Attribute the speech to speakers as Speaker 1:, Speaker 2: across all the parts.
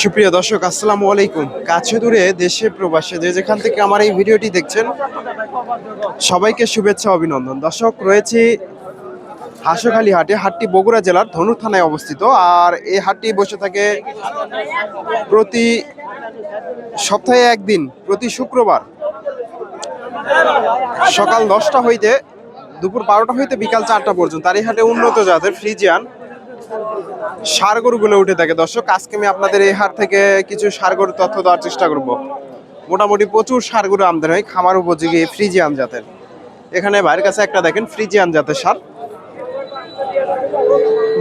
Speaker 1: সুপ্রিয় দর্শক, আসসালামু আলাইকুম। কাছে দূরে দেশে প্রবাসে যে যেখান থেকে আমার এই ভিডিওটি দেখছেন, সবাইকে শুভেচ্ছা, অভিনন্দন। দর্শক, রয়েছে হাঁসখালি হাটে, হাটটি বগুড়া জেলার ধনুর থানায় অবস্থিত। আর এই হাটটি বসে থাকে প্রতি সপ্তাহে একদিন, প্রতি শুক্রবার সকাল দশটা হইতে দুপুর বারোটা হইতে বিকাল চারটা পর্যন্ত। আর এই হাটে উন্নত জাতের ফ্রিজিয়ান সার গরুগুলো উঠে থাকে। দর্শক, আজকে আমি আপনাদের এই হাট থেকে কিছু সার গরুর তথ্য দেওয়ার চেষ্টা করব। মোটামুটি প্রচুর সার গরু আমদানি হয় খামার উপযোগী ফ্রিজিয়ান জাতের। এখানে ভাইয়ের কাছে একটা দেখেন, ফ্রিজিয়ান জাতের সার।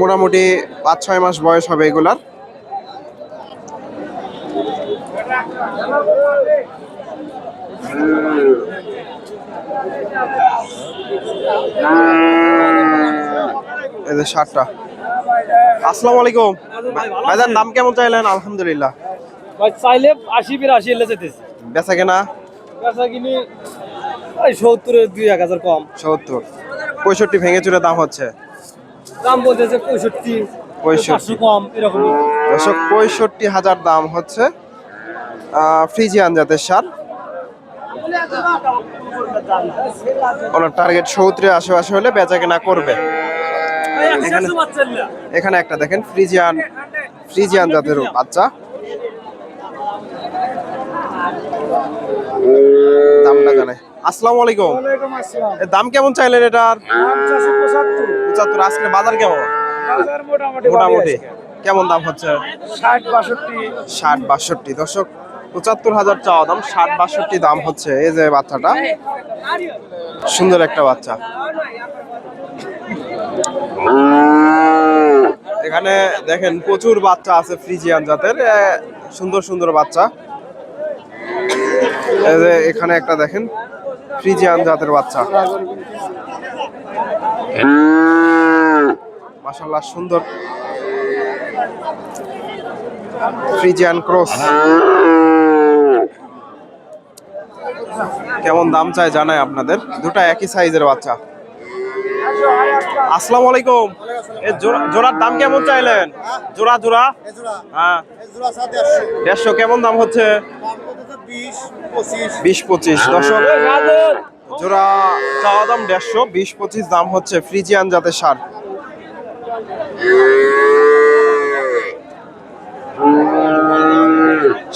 Speaker 1: মোটামুটি পাঁচ, ছয় মাস বয়স হবে এগুলার। এই যে সারটা আসসালামু আলাইকুম। ভাইজান দাম কেমন চাইলেন? আলহামদুলিল্লাহ।
Speaker 2: ভাই চাইলে আশি বিরাশি এলে যেতেছে
Speaker 1: বেচা কেনা?
Speaker 2: বেচা কিনি ওই সত্তরের দুই এক হাজার কম।
Speaker 1: সত্তর। পঁয়ষট্টি ভেঙে চুরে দাম হচ্ছে।
Speaker 2: দাম বলতেছে পঁয়ষট্টি
Speaker 1: পঁয়ষট্টি।
Speaker 2: কম
Speaker 1: দর্শক পঁয়ষট্টি হাজার দাম হচ্ছে ফ্রিজিয়ান জাতের সার ওনার টার্গেট সত্তরের আশেপাশে হলে বেচা কেনা করবে। এখানে এখানে একটা দেখেন ফ্রিজিয়ান ফ্রিজিয়ান জাতের বাচ্চা। দামটা জানে। আসসালামু আলাইকুম। দাম কেমন চাইলেন এটার? পঁচাত্তর। আজকে বাজার কেমন? মোটামুটি কেমন দাম হচ্ছে?
Speaker 2: ষাট বাষট্টি।
Speaker 1: ষাট বাষট্টি। দর্শক পঁচাত্তর হাজার চাওয়া দাম, ষাট বাষট্টি দাম হচ্ছে এই যে বাচ্চাটা। সুন্দর একটা বাচ্চা। এখানে দেখেন প্রচুর বাচ্চা আছে ফ্রিজিয়ান জাতের সুন্দর সুন্দর বাচ্চা। এই যে এখানে একটা দেখেন ফ্রিজিয়ান জাতের বাচ্চা। মাশাল্লাহ সুন্দর। Friesian cross. কেমন দাম চাই জানাই আপনাদের। দুটা একই সাইজের বাচ্চা। আসসালামু আলাইকুম। জোড়ার দাম কেমন চাইলেন? জোড়া জোড়া? হ্যাঁ। দেড়শো। কেমন দাম হচ্ছে? বিশ পঁচিশ। দশক জোড়া চাওয়া দাম দেড়শো বিশ পঁচিশ দাম হচ্ছে ফ্রিজিয়ান জাতের সার।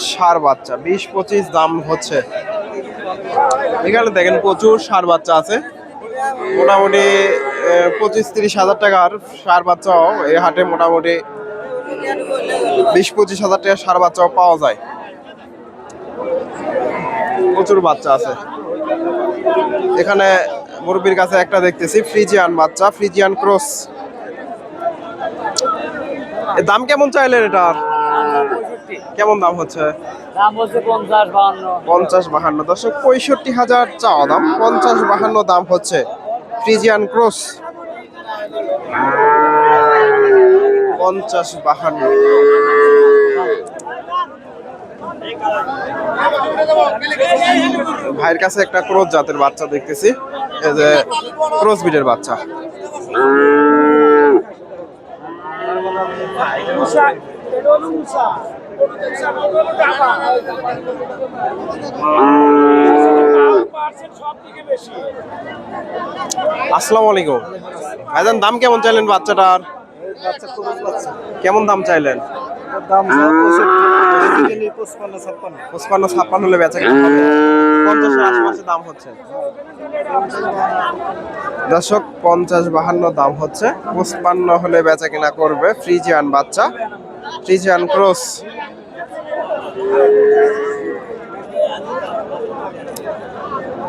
Speaker 1: সার বাচ্চা বিশ পঁচিশ দাম হচ্ছে। এখানে দেখেন প্রচুর সার বাচ্চা আছে। মোটামুটি পঁচিশ তিরিশ হাজার টাকার সার বাচ্চাও এই হাটে মোটামুটি বিশ পঁচিশ হাজার টাকার সার বাচ্চাও পাওয়া যায়। প্রচুর বাচ্চা আছে। এখানে মুরব্বীর কাছে একটা দেখতেছি, ফ্রিজিয়ান বাচ্চা, ফ্রিজিয়ান ক্রস। দাম কেমন চাইলেন এটার? কেমন দাম হচ্ছে?
Speaker 2: দাম পঞ্চাশ বাহান্ন।
Speaker 1: পঞ্চাশ বাহান্ন। পঁয়ষট্টি হাজার চাওয়া দাম পঞ্চাশ বাহান্ন দাম হচ্ছে ফ্রিজিয়ান ক্রস। পঞ্চাশ বাহান্ন। ভাইয়ের কাছে একটা ক্রস জাতের বাচ্চা দেখতেছি এই যে ক্রস বিটের বাচ্চা। আসসালামু আলাইকুম। ভাইজান দাম কেমন চাইলেন বাচ্চাটার? কেমন দাম চাইলেন? পঁচপান্ন ছাপ্পান্ন। হলে বেচা পঞ্চাশের আশেপাশে দাম হচ্ছে। দর্শক পঞ্চাশ বাহান্ন দাম হচ্ছে। পঁচপান্ন হলে বেচা কেনা করবে ফ্রিজিয়ান বাচ্চা। ফ্রিজিয়ান ক্রস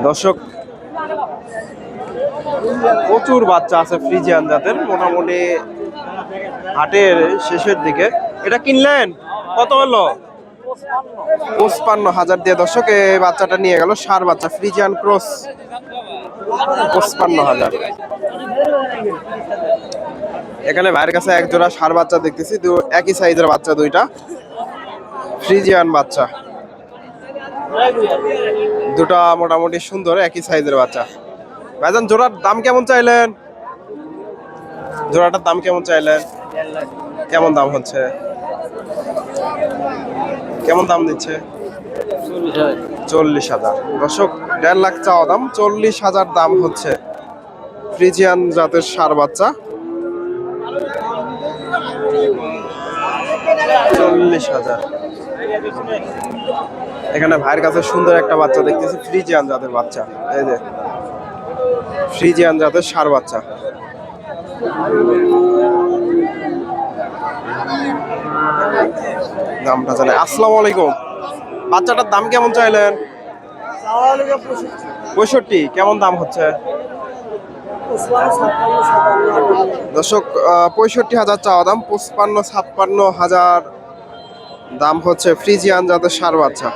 Speaker 1: দর্শক, প্রচুর বাচ্চা আছে ফ্রিজিয়ান জাতের, মোটামুটি হাটের শেষের দিকে। এটা কিনলেন? কত হলো? পঁচপান্ন হাজার দিয়ে দর্শক, এই বাচ্চাটা নিয়ে গেল সার বাচ্চা, ফ্রিজিয়ান ক্রস। পঁচপান্ন হাজার। এখানে ভাইয়ের কাছে এক জোড়া সার বাচ্চা দেখতেছি একই সাইজের বাচ্চা দুইটা। ফ্রিজিয়ান বাচ্চা। দুটা মোটামুটি সুন্দর, একই সাইজের বাচ্চা। ভাইজান, জোড়ার দাম কেমন চাইলেন? জোড়াটার দাম কেমন চাইলেন? কেমন দাম হচ্ছে? কেমন দাম দিচ্ছে? চল্লিশ হাজার। দর্শক, দেড় লাখ চাওয়া দাম, চল্লিশ হাজার দাম হচ্ছে। ফ্রিজিয়ান জাতের সার বাচ্চা। চল্লিশ হাজার। এখানে ভাইয়ের কাছে সুন্দর একটা বাচ্চা দেখতেছি ফ্রিজিয়ান জাতের বাচ্চা। এই যে ফ্রিজিয়ান জাতের সার বাচ্চা। দামটা জানে আসসালামু আলাইকুম। বাচ্চাটার দাম কেমন চাইলেন? পঁয়ষট্টি কেমন দাম হচ্ছে? দর্শক পঁয়ষট্টি হাজার চাওয়া দাম, পঁচপান্ন, ছাপ্পান্ন হাজার দাম হচ্ছে ফ্রিজিয়ান জাতের সার বাচ্চা।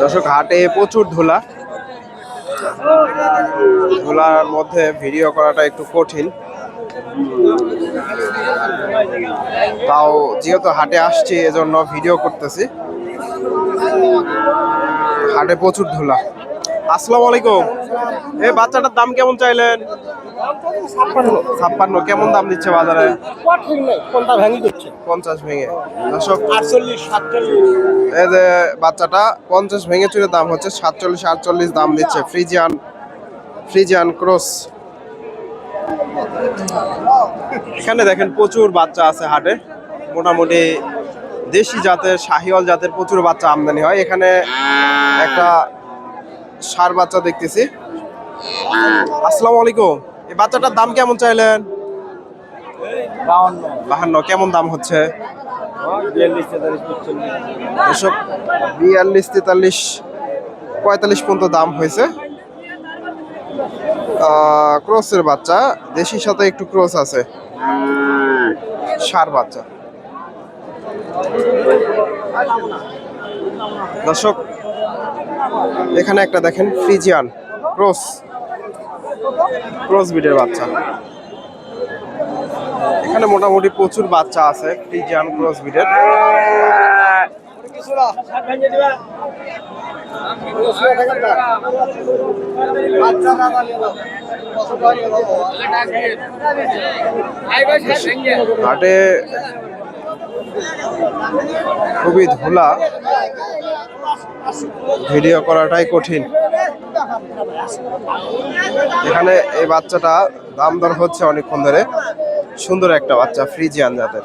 Speaker 1: দর্শক, হাটে প্রচুর ধুলা। ধুলার মধ্যে ভিডিও করাটা একটু কঠিন। তাও যেহেতু হাটে আসছি, এজন্য ভিডিও করতেছি। হাটে প্রচুর ধুলা। আসসালামু আলাইকুম। এই বাচ্চাটার দাম কেমন চাইলেন? ছাপ্পান্ন। কেমন দাম দিচ্ছে বাজারে? পঞ্চাশ ভেঙে। এই যে বাচ্চাটা পঞ্চাশ ভেঙে চুরে দাম হচ্ছে সাতচল্লিশ আটচল্লিশ দাম দিচ্ছে। Friesian Friesian cross. এখানে দেখেন প্রচুর বাচ্চা আছে হাটে। মোটামুটি দেশি জাতের, শাহিওয়াল জাতের প্রচুর বাচ্চা আমদানি হয়। এখানে একটা সার বাচ্চা দেখতেছি। আসসালামু আলাইকুম। এই বাচ্চাটার দাম কেমন চাইলেন? বাহান্ন। কেমন দাম হচ্ছে?
Speaker 2: বিয়াল্লিশ, তেতাল্লিশ,
Speaker 1: পঁয়তাল্লিশ পর্যন্ত দাম হয়েছে। ক্রসের বাচ্চা, দেশির সাথে একটু ক্রস আছে। সার বাচ্চা। দর্শক, এখানে একটা দেখেন, ফ্রিজিয়ান, ক্রস। ক্রস বিডের বাচ্চা। এখানে মোটামুটি প্রচুর বাচ্চা আছে, ফ্রিজিয়ান, ক্রস বিডের হাটে খুবই ধুলা। ভিডিও করাটাই কঠিন। এখানে এই বাচ্চাটা দাম দর হচ্ছে অনেকক্ষণ ধরে। সুন্দর একটা বাচ্চা, ফ্রিজিয়ান জাতের।